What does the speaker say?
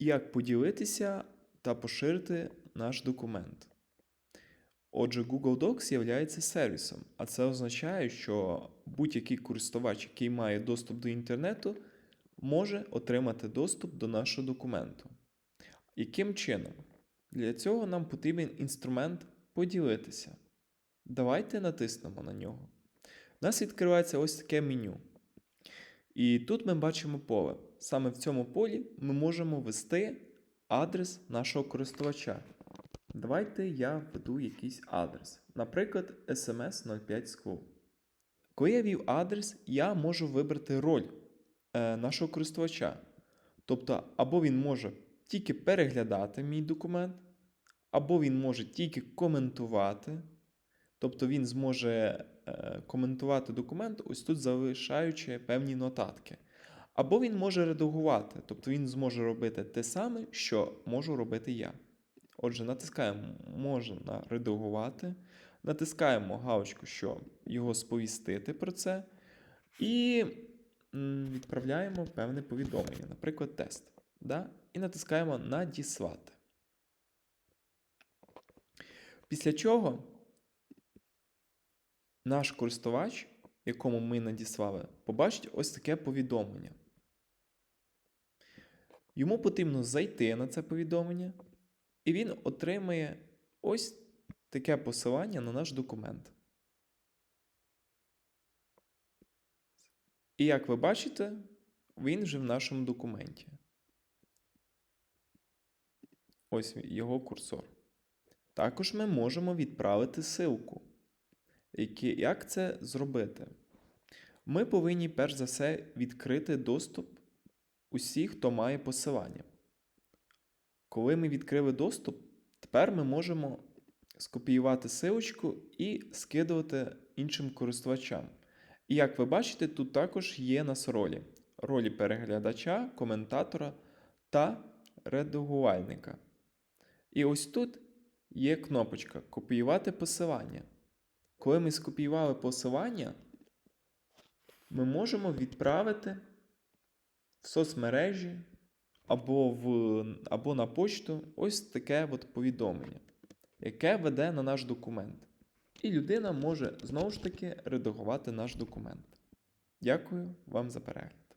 як поділитися та поширити наш документ. Отже, Google Docs є сервісом, а це означає, що будь-який користувач, який має доступ до інтернету, може отримати доступ до нашого документу. Яким чином? Для цього нам потрібен інструмент поділитися. Давайте натиснемо на нього. У нас відкривається ось таке меню. І тут ми бачимо поле. Саме в цьому полі ми можемо ввести адрес нашого користувача. Давайте я введу якийсь адрес. Наприклад, SMS 05 School. Коли я ввів адрес, я можу вибрати роль е, нашого користувача. Тобто, або він може тільки переглядати мій документ, або він може тільки коментувати. Тобто він зможе е, коментувати документ, ось тут залишаючи певні нотатки. Або він може редагувати, тобто він зможе робити те саме, що можу робити я. Отже, натискаємо можна редагувати, натискаємо галочку, що його сповістити про це, і відправляємо певне повідомлення, наприклад, тест. Да? І натискаємо Надіслати. Після чого наш користувач, якому ми надіслали, побачить ось таке повідомлення. Йому потрібно зайти на це повідомлення, і він отримає ось таке посилання на наш документ. І як ви бачите, він вже в нашому документі. Ось його курсор. Також ми можемо відправити ссылку. Які, як це зробити? Ми повинні перш за все відкрити доступ усіх, хто має посилання. Коли ми відкрили доступ, тепер ми можемо скопіювати силочку і скидувати іншим користувачам. І як ви бачите, тут також є нас ролі: ролі переглядача, коментатора та редагувальника. І ось тут є кнопочка Копіювати посилання. Коли ми скопіювали посилання, ми можемо відправити в соцмережі або, в, або на почту ось таке от повідомлення, яке веде на наш документ. І людина може знову ж таки редагувати наш документ. Дякую вам за перегляд.